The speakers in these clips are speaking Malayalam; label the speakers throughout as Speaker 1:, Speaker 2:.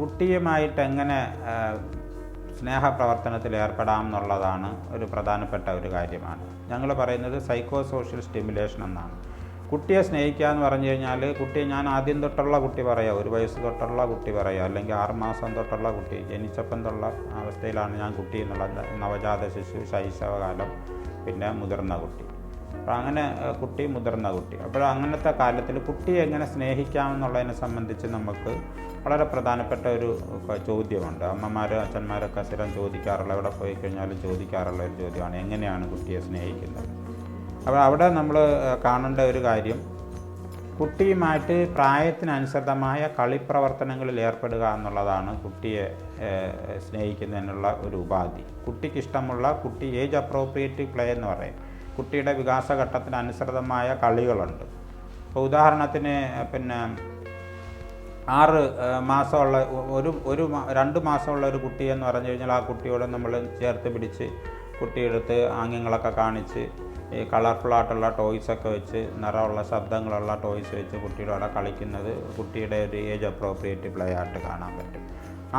Speaker 1: കുട്ടിയുമായിട്ട് എങ്ങനെ സ്നേഹപ്രവർത്തനത്തിൽ ഏർപ്പെടാം എന്നുള്ളതാണ് ഒരു പ്രധാനപ്പെട്ട ഒരു കാര്യമാണ്. ഞങ്ങൾ പറയുന്നത് സൈക്കോ സോഷ്യൽ സ്റ്റിമുലേഷൻ എന്നാണ്. കുട്ടിയെ സ്നേഹിക്കുക എന്ന് പറഞ്ഞു കഴിഞ്ഞാൽ കുട്ടിയെ ഞാൻ ആദ്യം തൊട്ടുള്ള കുട്ടി പറയാം. ഒരു വയസ്സ് തൊട്ടുള്ള കുട്ടി പറയാം. അല്ലെങ്കിൽ ആറുമാസം തൊട്ടുള്ള കുട്ടി. ജനിച്ചപ്പം തൊട്ടുള്ള അവസ്ഥയിലാണ് ഞാൻ കുട്ടി എന്നുള്ള നവജാത ശിശു ശൈശവകാലം പിന്നെ മുതിർന്ന കുട്ടി. അപ്പോൾ അങ്ങനെ കുട്ടി മുതിർന്ന കുട്ടി. അപ്പോൾ അങ്ങനത്തെ കാലത്തിൽ കുട്ടിയെ എങ്ങനെ സ്നേഹിക്കാമെന്നുള്ളതിനെ സംബന്ധിച്ച് നമുക്ക് വളരെ പ്രധാനപ്പെട്ട ഒരു ചോദ്യമുണ്ട്. അമ്മമാർ അച്ഛന്മാരൊക്കെ സ്ഥിരം ചോദിക്കാറുള്ള എവിടെ പോയി കഴിഞ്ഞാലും ചോദിക്കാറുള്ള ഒരു ചോദ്യമാണ് എങ്ങനെയാണ് കുട്ടിയെ സ്നേഹിക്കുന്നത്? അപ്പോൾ അവിടെ നമ്മൾ കാണേണ്ട ഒരു കാര്യം കുട്ടിയുമായിട്ട് പ്രായത്തിനനുസൃതമായ കളിപ്രവർത്തനങ്ങളിൽ ഏർപ്പെടുക എന്നുള്ളതാണ് കുട്ടിയെ സ്നേഹിക്കുന്നതിനുള്ള ഒരു ഉപാധി. കുട്ടിക്കിഷ്ടമുള്ള കുട്ടി ഏജ് അപ്രോപ്രിയേറ്റ് പ്ലേ എന്ന് പറയും. കുട്ടിയുടെ വികാസഘട്ടത്തിന് അനുസൃതമായ കളികളുണ്ട്. ഇപ്പോൾ ഉദാഹരണത്തിന് പിന്നെ ആറ് മാസമുള്ള ഒരു ഒരു രണ്ട് മാസമുള്ള ഒരു കുട്ടി എന്ന് പറഞ്ഞു കഴിഞ്ഞാൽ ആ കുട്ടിയോട് നമ്മൾ ചേർത്ത് പിടിച്ച് കുട്ടിയെടുത്ത് ആംഗ്യങ്ങളൊക്കെ കാണിച്ച് ഈ കളർഫുള്ളായിട്ടുള്ള ടോയ്സൊക്കെ വെച്ച് നിറമുള്ള ശബ്ദങ്ങളുള്ള ടോയ്സ് വെച്ച് കുട്ടിയുടെ അവിടെ കളിക്കുന്നത് കുട്ടിയുടെ ഒരു ഏജ് അപ്രോപ്രിയേറ്റ് പ്ലേ ആയിട്ട് കാണാൻ പറ്റും.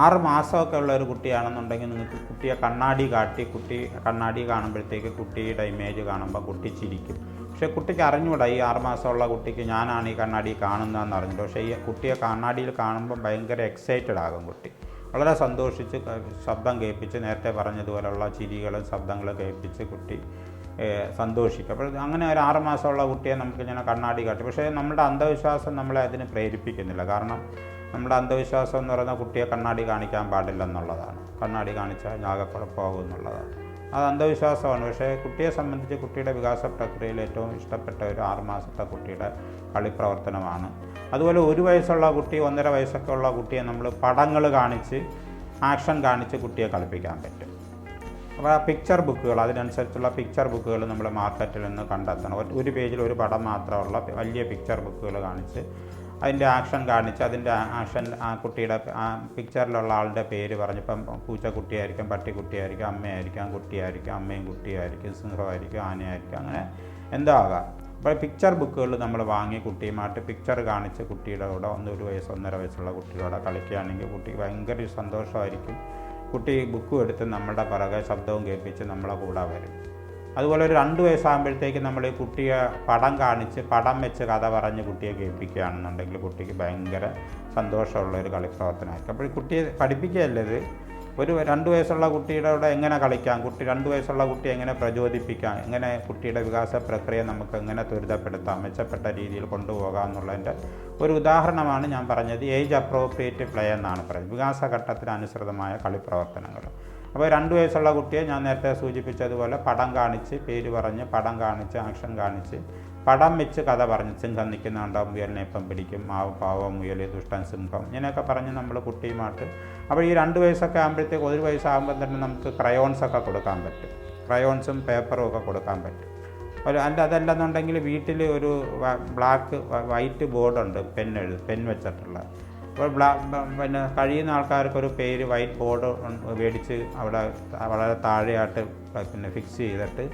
Speaker 1: ആറ് മാസമൊക്കെ ഉള്ള ഒരു കുട്ടിയാണെന്നുണ്ടെങ്കിൽ നിങ്ങൾക്ക് കുട്ടിയെ കണ്ണാടി കാട്ടി കുട്ടി കണ്ണാടി കാണുമ്പോഴത്തേക്ക് കുട്ടിയുടെ ഇമേജ് കാണുമ്പോൾ കുട്ടി ചിരിക്കും. പക്ഷേ കുട്ടിക്ക് അറിഞ്ഞൂടാ ഈ ആറ് മാസമുള്ള കുട്ടിക്ക് ഞാനാണ് ഈ കണ്ണാടി കാണുന്നതെന്ന് അറിഞ്ഞു പക്ഷേ ഈ കുട്ടിയെ കണ്ണാടിയിൽ കാണുമ്പോൾ ഭയങ്കര എക്സൈറ്റഡ് ആകും കുട്ടി. വളരെ സന്തോഷിച്ച് ശബ്ദം കേൾപ്പിച്ച് നേരത്തെ പറഞ്ഞതുപോലുള്ള ചിരികളും ശബ്ദങ്ങളും കേൾപ്പിച്ച് കുട്ടി സന്തോഷിക്കും. അപ്പോൾ അങ്ങനെ ഒരു ആറ് മാസമുള്ള കുട്ടിയെ നമുക്ക് ഇങ്ങനെ കണ്ണാടി കാട്ടി. പക്ഷേ നമ്മുടെ അന്ധവിശ്വാസം നമ്മളെ അതിന് പ്രേരിപ്പിക്കുന്നില്ല. കാരണം നമ്മുടെ അന്ധവിശ്വാസം എന്ന് പറയുന്ന കുട്ടിയെ കണ്ണാടി കാണിക്കാൻ പാടില്ലെന്നുള്ളതാണ്. കണ്ണാടി കാണിച്ചാൽ ഞാകക്കുഴപ്പമാകും എന്നുള്ളതാണ് അത് അന്ധവിശ്വാസമാണ്. പക്ഷേ കുട്ടിയെ സംബന്ധിച്ച് കുട്ടിയുടെ വികാസ പ്രക്രിയയിൽ ഏറ്റവും ഇഷ്ടപ്പെട്ട ഒരു ആറുമാസത്തെ കുട്ടിയുടെ കളിപ്രവർത്തനമാണ്. അതുപോലെ ഒരു വയസ്സുള്ള കുട്ടി ഒന്നര വയസ്സൊക്കെ ഉള്ള കുട്ടിയെ നമ്മൾ പടങ്ങൾ കാണിച്ച് ആക്ഷൻ കാണിച്ച് കുട്ടിയെ കളിപ്പിക്കാൻ പറ്റും. അപ്പോൾ ആ പിക്ചർ ബുക്കുകൾ അതിനനുസരിച്ചുള്ള പിക്ചർ ബുക്കുകൾ നമ്മൾ മാർക്കറ്റിൽ നിന്ന് കണ്ടെത്തണം. ഒരു പേജിൽ ഒരു പടം മാത്രമുള്ള വലിയ പിക്ചർ ബുക്കുകൾ കാണിച്ച് അതിന്റെ ആക്ഷൻ കാണിച്ച് അതിന്റെ ആക്ഷൻ ആ കുട്ടിയുടെ ആ പിക്ചറിലുള്ള ആളുടെ പേര് പറഞ്ഞിപ്പം പൂച്ചക്കുട്ടിയായിരിക്കും പട്ടിക്കുട്ടിയായിരിക്കും അമ്മയായിരിക്കാം കുട്ടിയായിരിക്കും അമ്മയും കുട്ടിയായിരിക്കും സിംഹമായിരിക്കും ആനയായിരിക്കും അങ്ങനെ എന്തോ ആകാം. അപ്പോൾ പിക്ചർ ബുക്കുകൾ നമ്മൾ വാങ്ങി കുട്ടിയുമായിട്ട് പിക്ചർ കാണിച്ച് കുട്ടിയുടെ കൂടെ ഒന്ന് ഒരു വയസ്സ് ഒന്നര വയസ്സുള്ള കുട്ടിയുടെ കൂടെ കളിക്കുകയാണെങ്കിൽ കുട്ടിക്ക് ഭയങ്കര സന്തോഷമായിരിക്കും. കുട്ടി ബുക്കും എടുത്ത് നമ്മുടെ പിറകെ ശബ്ദവും കേൾപ്പിച്ച് നമ്മളെ കൂടെ വരും. അതുപോലെ ഒരു രണ്ട് വയസ്സാകുമ്പോഴത്തേക്ക് നമ്മൾ ഈ കുട്ടിയെ പടം കാണിച്ച് പടം വെച്ച് കഥ പറഞ്ഞ് കുട്ടിയെ കേൾപ്പിക്കുകയാണെന്നുണ്ടെങ്കിൽ കുട്ടിക്ക് ഭയങ്കര സന്തോഷമുള്ള ഒരു കളിപ്രവർത്തനമായിരിക്കും. അപ്പോൾ കുട്ടിയെ പഠിപ്പിക്കുകയല്ലത് ഒരു രണ്ട് വയസ്സുള്ള കുട്ടിയുടെ കൂടെ എങ്ങനെ കളിക്കാം? കുട്ടി രണ്ട് വയസ്സുള്ള കുട്ടി എങ്ങനെ പ്രചോദിപ്പിക്കാം? എങ്ങനെ കുട്ടിയുടെ വികാസ പ്രക്രിയ നമുക്ക് എങ്ങനെ ത്വരിതപ്പെടുത്താം? മെച്ചപ്പെട്ട രീതിയിൽ കൊണ്ടുപോകാം എന്നുള്ളതിന്റെ ഒരു ഉദാഹരണമാണ് ഞാൻ പറഞ്ഞത്. ഏജ് അപ്രോപ്രിയേറ്റ് പ്ലേ എന്നാണ് പറയുന്നത്. വികാസഘട്ടത്തിന് അനുസൃതമായ കളിപ്രവർത്തനങ്ങൾ. അപ്പോൾ രണ്ട് വയസ്സുള്ള കുട്ടിയെ ഞാൻ നേരത്തെ സൂചിപ്പിച്ചതുപോലെ പടം കാണിച്ച് പേര് പറഞ്ഞ് പടം കാണിച്ച് ആക്ഷൻ കാണിച്ച് പടം വെച്ച് കഥ പറഞ്ഞ് സിംഹം നിൽക്കുന്നുണ്ടോ മുയലിനെ ഇപ്പം പിടിക്കും മാവ് പാവം മുയൽ ദുഷ്ടൻ സിംഹം ഇങ്ങനെയൊക്കെ പറഞ്ഞ് നമ്മൾ കുട്ടിയുമായിട്ട്. അപ്പോൾ ഈ രണ്ട് വയസ്സൊക്കെ ആകുമ്പോഴത്തേക്ക് ഒരു വയസ്സാകുമ്പോൾ തന്നെ നമുക്ക് ക്രയോൺസൊക്കെ കൊടുക്കാൻ പറ്റും. ക്രയോൺസും പേപ്പറും ഒക്കെ കൊടുക്കാൻ പറ്റും. ഒരു അല്ല അതല്ലെന്നുണ്ടെങ്കിൽ വീട്ടിൽ ഒരു ബ്ലാക്ക് വൈറ്റ് ബോർഡുണ്ട് പെൻ എഴുതും പെൻ വെച്ചിട്ടുള്ള. അപ്പോൾ പിന്നെ കഴിയുന്ന ആൾക്കാർക്ക് ഒരു പേര് വൈറ്റ് ബോർഡ് മേടിച്ച് അവിടെ വളരെ താഴെയായിട്ട് പിന്നെ ഫിക്സ് ചെയ്തിട്ട്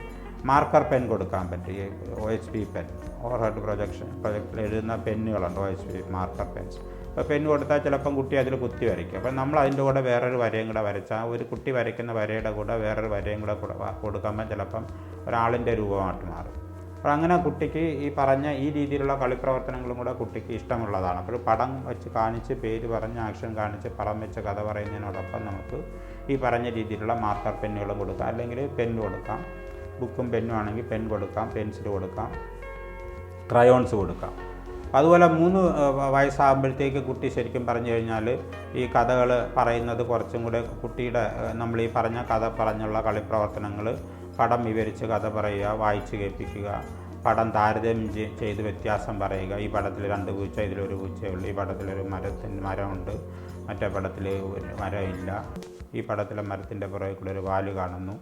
Speaker 1: മാർക്കർ പെൻ കൊടുക്കാൻ പറ്റും. ഈ O H P pen overhead projection പ്രൊജക്റ്റിൽ എഴുതുന്ന പെന്നുകളുണ്ട് O H P marker pens അപ്പോൾ പെൻ കൊടുത്താൽ ചിലപ്പം കുട്ടി അതിൽ കുത്തി വരയ്ക്കും. അപ്പം നമ്മൾ അതിന്റെ കൂടെ വേറൊരു വരയും കൂടെ വരച്ചാൽ ഒരു കുട്ടി വരയ്ക്കുന്ന വരയുടെ കൂടെ വേറൊരു വരയും കൂടെ കൊടുക്കുമ്പോൾ ചിലപ്പം ഒരാളിന്റെ രൂപമായിട്ട് മാറും. അപ്പോൾ അങ്ങനെ കുട്ടിക്ക് ഈ പറഞ്ഞ ഈ രീതിയിലുള്ള കളിപ്രവർത്തനങ്ങളും കൂടെ കുട്ടിക്ക് ഇഷ്ടമുള്ളതാണ്. അപ്പോൾ പടം വെച്ച് കാണിച്ച് പേര് പറഞ്ഞ് ആക്ഷൻ കാണിച്ച് പടം വെച്ച് കഥ പറയുന്നതിനോടൊപ്പം നമുക്ക് ഈ പറഞ്ഞ രീതിയിലുള്ള മാർക്കർ പെന്നുകളും കൊടുക്കാം. അല്ലെങ്കിൽ പെൻ കൊടുക്കാം. ബുക്കും പെന്നും ആണെങ്കിൽ പെൻ കൊടുക്കാം പെൻസിൽ കൊടുക്കാം ക്രയോൺസ് കൊടുക്കാം. അതുപോലെ മൂന്ന് വയസ്സാകുമ്പോഴത്തേക്ക് കുട്ടി ശരിക്കും പറഞ്ഞു കഴിഞ്ഞാൽ ഈ കഥകൾ പറയുന്നത് കുറച്ചും കൂടെ കുട്ടിയുടെ നമ്മൾ ഈ പറഞ്ഞ കഥ പറഞ്ഞുള്ള കളിപ്രവർത്തനങ്ങൾ പടം വിവരിച്ച് കഥ പറയുക വായിച്ച് കേൾപ്പിക്കുക പടം താരതമ്യം ചെയ്ത് വ്യത്യാസം പറയുക. ഈ പടത്തിൽ രണ്ട് പൂച്ച ഇതിലൊരു പൂച്ചയുള്ളൂ. ഈ പടത്തിലൊരു മരത്തിന് മരമുണ്ട്. മറ്റേ പടത്തിൽ മരമില്ല. ഈ പടത്തിലെ മരത്തിന്റെ പുറകിൽ കൂടെ ഒരു വാൽ കാണുന്നു.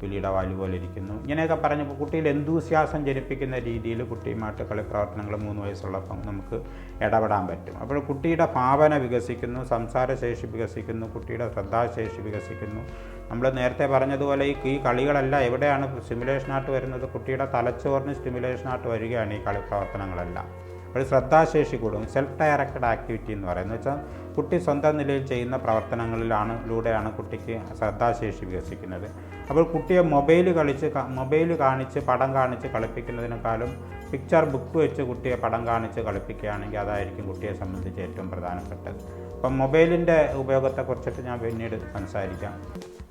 Speaker 1: പുലിയുടെ വാൽ പോലെ ഇരിക്കുന്നു ഇങ്ങനെയൊക്കെ പറഞ്ഞപ്പോൾ കുട്ടിയിൽ എന്തൂസ്യാസം ജനിപ്പിക്കുന്ന രീതിയിൽ കുട്ടിയുമായിട്ട് കളിപ്രവർത്തനങ്ങൾ മൂന്ന് വയസ്സുള്ളപ്പം നമുക്ക് ഇടപെടാൻ പറ്റും. അപ്പോൾ കുട്ടിയുടെ ഭാവന വികസിക്കുന്നു സംസാരശേഷി വികസിക്കുന്നു കുട്ടിയുടെ ശ്രദ്ധാശേഷി വികസിക്കുന്നു. നമ്മൾ നേരത്തെ പറഞ്ഞതുപോലെ ഈ ഈ കളികളെല്ലാം എവിടെയാണ് സ്റ്റിമുലേഷനായിട്ട് വരുന്നത്? കുട്ടിയുടെ തലച്ചോറിന് സ്റ്റിമുലേഷനായിട്ട് വരികയാണ് ഈ കളിപ്രവർത്തനങ്ങളെല്ലാം. ഒരു ശ്രദ്ധാശേഷി കൂടും. സെൽഫ് ഡയറക്റ്റഡ് ആക്ടിവിറ്റി എന്ന് പറയുന്നത്. വെച്ചാൽ കുട്ടി സ്വന്തം നിലയിൽ ചെയ്യുന്ന പ്രവർത്തനങ്ങളിലാണ് ലൂടെയാണ് കുട്ടിക്ക് ശ്രദ്ധാശേഷി വികസിക്കുന്നത്. അപ്പോൾ കുട്ടിയെ മൊബൈൽ കളിച്ച് മൊബൈൽ കാണിച്ച് പടം കാണിച്ച് കളിപ്പിക്കുന്നതിനേക്കാളും പിക്ചർ ബുക്ക് വെച്ച് കുട്ടിയെ പടം കാണിച്ച് കളിപ്പിക്കുകയാണെങ്കിൽ അതായിരിക്കും കുട്ടിയെ സംബന്ധിച്ച് ഏറ്റവും പ്രധാനപ്പെട്ടത്. അപ്പം മൊബൈലിന്റെ ഉപയോഗത്തെക്കുറിച്ചിട്ട് ഞാൻ പിന്നീട് സംസാരിക്കാം.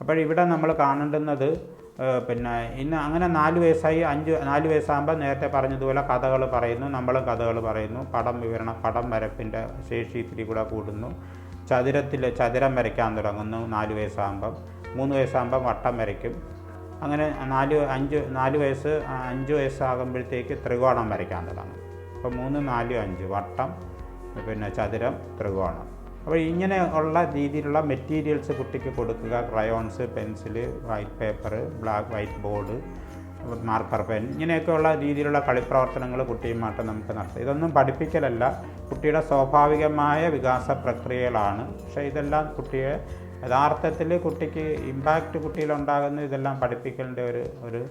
Speaker 1: അപ്പോൾ ഇവിടെ നമ്മൾ കാണേണ്ടുന്നത് പിന്നെ ഇന്ന് അങ്ങനെ നാല് വയസ്സായി അഞ്ച് നാല് വയസ്സാകുമ്പോൾ നേരത്തെ പറഞ്ഞതുപോലെ കഥകൾ പറയുന്നു നമ്മളും കഥകൾ പറയുന്നു. പടം വിവരണം പടം വരപ്പിന്റെ ശേഷി ഇത്തിരി കൂടെ കൂടുന്നു. ചതുരത്തിൽ ചതുരം വരയ്ക്കാൻ തുടങ്ങുന്നു നാല് വയസ്സാകുമ്പം. മൂന്ന് വയസ്സാകുമ്പം വട്ടം വരയ്ക്കും. അങ്ങനെ നാല് അഞ്ച് നാല് വയസ്സ് അഞ്ച് വയസ്സാകുമ്പോഴത്തേക്ക് ത്രികോണം വരയ്ക്കാൻ തുടങ്ങും. അപ്പോൾ മൂന്ന് നാല് അഞ്ച് വട്ടം പിന്നെ ചതുരം ത്രികോണം. അപ്പോൾ ഇങ്ങനെ ഉള്ള രീതിയിലുള്ള മെറ്റീരിയൽസ് കുട്ടിക്ക് കൊടുക്കുക. Crayons pencil white paper black white board marker pen ഇങ്ങനെയൊക്കെയുള്ള രീതിയിലുള്ള കളിപ്രവർത്തനങ്ങൾ കുട്ടിയുമായിട്ട് നമുക്ക് നടത്താം. ഇതൊന്നും പഠിപ്പിക്കലല്ല. കുട്ടിയുടെ സ്വാഭാവികമായ വികാസ പ്രക്രിയകളാണ്. പക്ഷേ ഇതെല്ലാം കുട്ടിയെ യഥാർത്ഥത്തിൽ കുട്ടിക്ക് ഇമ്പാക്റ്റ് കുട്ടിയിലുണ്ടാകുന്ന ഇതെല്ലാം പഠിപ്പിക്കേണ്ട ഒരു ഒരു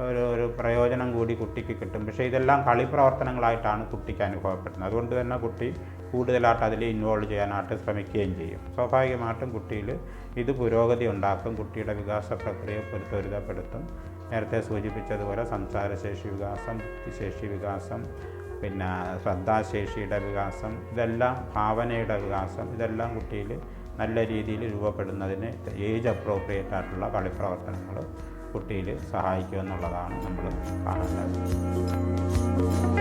Speaker 1: ഒരു ഒരു പ്രയോജനം കൂടി കുട്ടിക്ക് കിട്ടും. പക്ഷേ ഇതെല്ലാം കളിപ്രവർത്തനങ്ങളായിട്ടാണ് കുട്ടിക്ക് അനുഭവപ്പെടുന്നത്. അതുകൊണ്ട് തന്നെ കുട്ടി കൂടുതലായിട്ട് അതിൽ ഇൻവോൾവ് ചെയ്യാനായിട്ട് ശ്രമിക്കുകയും ചെയ്യും. സ്വാഭാവികമായിട്ടും കുട്ടിയിൽ ഇത് പുരോഗതി ഉണ്ടാക്കും. കുട്ടിയുടെ വികാസ പ്രക്രിയ ത്വരിതപ്പെടുത്തും നേരത്തെ സൂചിപ്പിച്ചതുപോലെ സംസാരശേഷി വികാസം ബുദ്ധിശേഷി വികാസം പിന്നെ ശ്രദ്ധാശേഷിയുടെ വികാസം ഇതെല്ലാം ഭാവനയുടെ വികാസം ഇതെല്ലാം കുട്ടിയിൽ നല്ല രീതിയിൽ രൂപപ്പെടുന്നതിന് ഏജ് അപ്രോപ്രിയേറ്റ് ആയിട്ടുള്ള കളിപ്രവർത്തനങ്ങൾ കുട്ടിയിൽ സഹായിക്കുമെന്നുള്ളതാണ് നമ്മൾ കാണേണ്ടത്